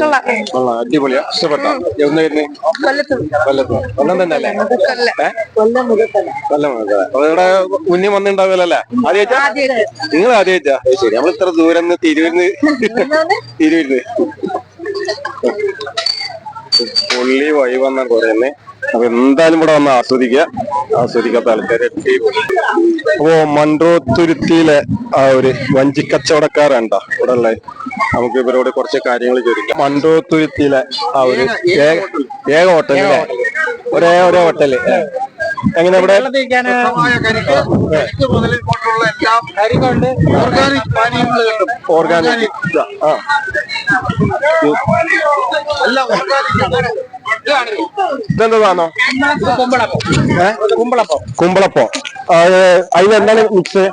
കൊള്ളാം. അടിപൊളിയാ ഇഷ്ടപ്പെട്ടോ. എവിടെ വരുന്നേ കൊല്ലത്ത് കൊല്ലത്ത് കൊല്ലം തന്നെ അല്ലേ? കൊല്ലം? കൊല്ലം ഇവിടെ മുന്നേ വന്നിണ്ടാവില്ലല്ലേ ആദ്യമായിട്ടാ. നിങ്ങൾ ആദ്യമായിട്ടാ? ശരി. നമ്മൾ ഇത്ര ദൂരം തിരുവിരുന്ന് തിരുവിരുന്ന്. പുള്ളി വഴി വന്ന പറയുന്നേ അപ്പൊ എന്തായാലും ഇവിടെ വന്ന് ആസ്വദിക്കുക. ആസ്വദിക്കാത്ത ആൾക്കാരെ അപ്പോ മൺട്രോത്തുരുത്തിയിലെ ആ ഒരു വഞ്ചി വഞ്ചിക്കച്ചവടക്കാരുണ്ടോ ഇവിടെ ഉള്ള നമുക്ക് ഇവരോട് കുറച്ച് കാര്യങ്ങൾ ചോദിക്കാം. മൺട്രോത്തുരുത്തിയിലെ ആ ഒരു ഏക ഹോട്ടൽ ഹോട്ടലിലെ ഒരേ ഒരേ ഹോട്ടൽ. എങ്ങനെ ഇവിടെ? ഓർഗാനിക് ആ. ഇതെന്താ സാധനം? കുമ്പളപ്പം. കുമ്പളപ്പോ. അതിൽ എന്താണ് മിക്സ്.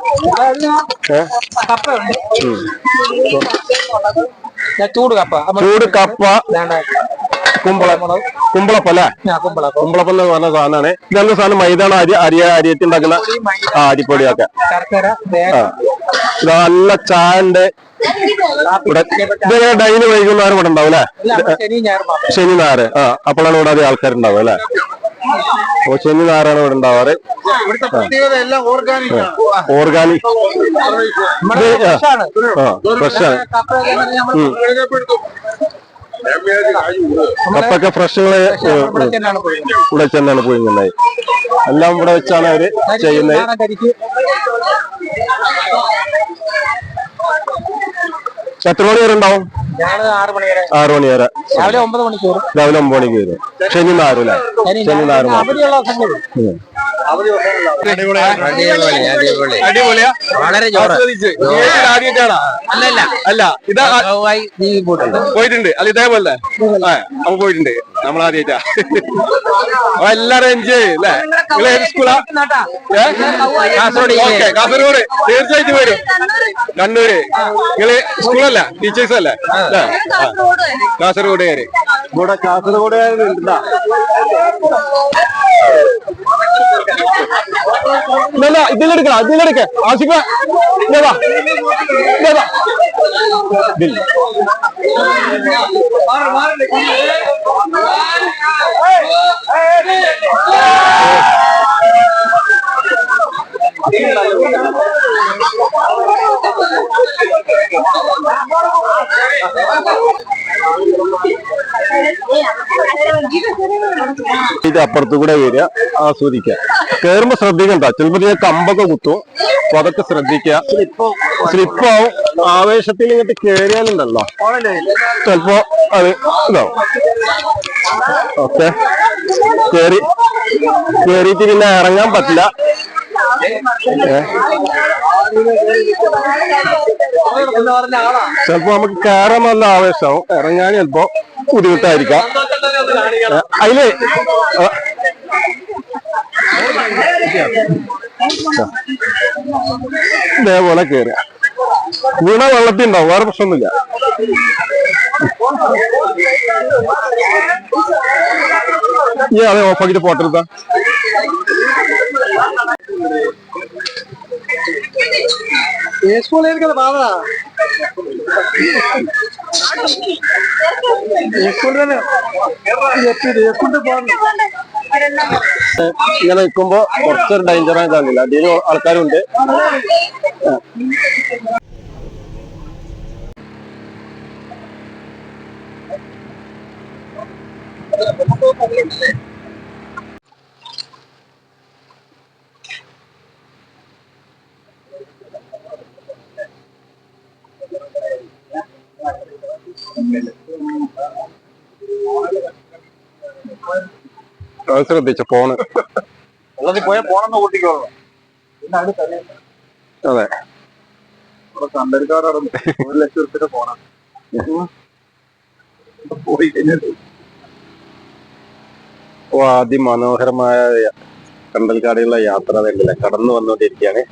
ചൂട് കപ്പ. ചൂട് കപ്പ. കുമ്പള കുമ്പളപ്പം അല്ലേ കുമ്പളപ്പം എന്ന് പറഞ്ഞ സാധനമാണ്. ഇതെന്താ സാധനം മൈദാണ് അരി അരി അരിയത്തി ഉണ്ടാക്കുന്ന ആ അരിപ്പൊടിയൊക്കെ. നല്ല ചായന്റെ ഇവിടെ ഡൈലി വൈകുന്നേരം ഇവിടെ ഉണ്ടാവും അല്ലേ? ശനി ഞായർ ആ അപ്പോഴാണ് ഇവിടെ അധികം ആൾക്കാരുണ്ടാവും അല്ലേ? ഓ നാരാണ് ഇവിടെ ഉണ്ടാവാറ് ഓർഗാനിക് ഫ്രഷാണ്. കപ്പൊക്കെ ഫ്രഷുകൾ ഇവിടെ ചെന്നാണ് പോയിരുന്നത് എല്ലാം ഇവിടെ വെച്ചാണ് അവർ ചെയ്യുന്നത്. എത്ര മണി വരെ ഉണ്ടാവും? ആറ് മണി വരെ മണി രാവിലെ ഒമ്പത് മണിക്ക് വരും. രാവിലെ ഒമ്പത് മണിക്ക് വരും. ശനി ആറ് അല്ലേ? ശനി ഞായറും മാത്രം അവധിയുള്ള അടിപൊളിയാ? വളരെ ആദ്യമായിട്ടാണോ അല്ലല്ല. അല്ല ഇതാ നീ പോയിട്ടുണ്ട്. പോയിട്ടുണ്ട്. അല്ല ഇതേപോലെ. അപ്പൊ പോയിട്ടുണ്ട്. നമ്മൾ ആദ്യമായിട്ടാ എല്ലാരും എൻജോയ് അല്ലേ? നിങ്ങൾ ഏത് സ്കൂളാ? ഓക്കെ കാസർഗോഡ്. തീർച്ചയായിട്ടും വരും. കണ്ണൂര്. നിങ്ങൾ സ്കൂളല്ല? ടീച്ചേഴ്സ് അല്ലേ. കാസർഗോഡുകാര്. ഇവിടെ കാസർഗോഡുകാരുണ്ടാ ഇല്ല ഇതിലെടുക്കണം ഇതിലെടുക്ക ആസിഫ ഇതാ ഇതാ. ഇതിൽ. ഇത് അപ്പുറത്തു കൂടെ വരിക ആസ്വദിക്കുക കേറുമ്പോ ശ്രദ്ധിക്കണ്ട. ചിലപ്പോ ഞാൻ കമ്പൊക്കെ കുത്തും. അപ്പൊ അതൊക്കെ ശ്രദ്ധിക്കുക സ്ലിപ്പാവും. ആവേശത്തിൽ ഇങ്ങോട്ട് കേറിയാലുണ്ടല്ലോ. ചിലപ്പോ അത് ഇതാവും. ഓക്കെ. കേറി. കേറിയിട്ട് പിന്നെ ഇറങ്ങാൻ പറ്റില്ല? ചിലപ്പോ നമുക്ക് കയറാൻ നല്ല ആവേശമാവും. ഇറങ്ങാൻ ചിലപ്പോ ബുദ്ധിമുട്ടായിരിക്കാം. അതിലേ ഇതേപോലെ കേറുക വീണ വെള്ളത്തിൽ ഉണ്ടാവും വേറെ പ്രശ്നമൊന്നുമില്ല. ഈ അതെ ഓഫാക്കിട്ട് പോട്ടെടുത്താ പാടാ സ്കൂളിൽ തന്നെ. സ്കൂളിൽ പോകാൻ ഇങ്ങനെ നിൽക്കുമ്പോ കുറച്ചൊരു ഡേഞ്ചർ ആയി കാണില്ല അതിന് ആൾക്കാരുണ്ട്. അത് ശ്രദ്ധിച്ച ഫോണ് പോയാൽ പോണെന്ന് കൂട്ടിക്കോളൂ. അതെ. ഒരു ലക്ഷം റുപ്യ പോണം. പോയി ഓ അതിമനോഹരമായ കണ്ടൽക്കാടിയുള്ള യാത്ര തന്നെ കടന്നു വന്നുകൊണ്ടിരിക്കുകയാണ്.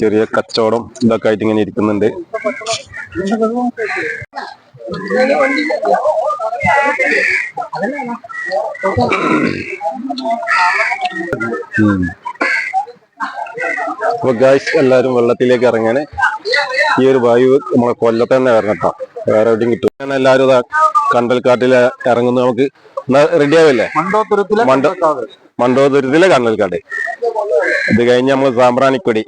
ചെറിയ കച്ചവടം ഇതൊക്കെ ആയിട്ട് ഇങ്ങനെ ഇരിക്കുന്നുണ്ട്. അപ്പൊ ഗായ്സ് എല്ലാരും വെള്ളത്തിലേക്ക് ഇറങ്ങാന്. ഈ ഒരു വായു നമ്മളെ കൊല്ലത്ത് തന്നെ ഇറങ്ങട്ടോ വേറെ എവിടെയും കിട്ടും ഞാൻ എല്ലാരും കണ്ടൽക്കാട്ടിൽ ഇറങ്ങുന്നു. നമുക്ക് റെഡി ആവില്ലേ? മണ്ടോതുരത്തിലെ മണ്ടോ മണ്ടോതുരത്തിലെ കണ്ടൽക്കാട്. ഇത് കഴിഞ്ഞ് നമ്മൾ സാമ്പ്രാണിക്കൊടി.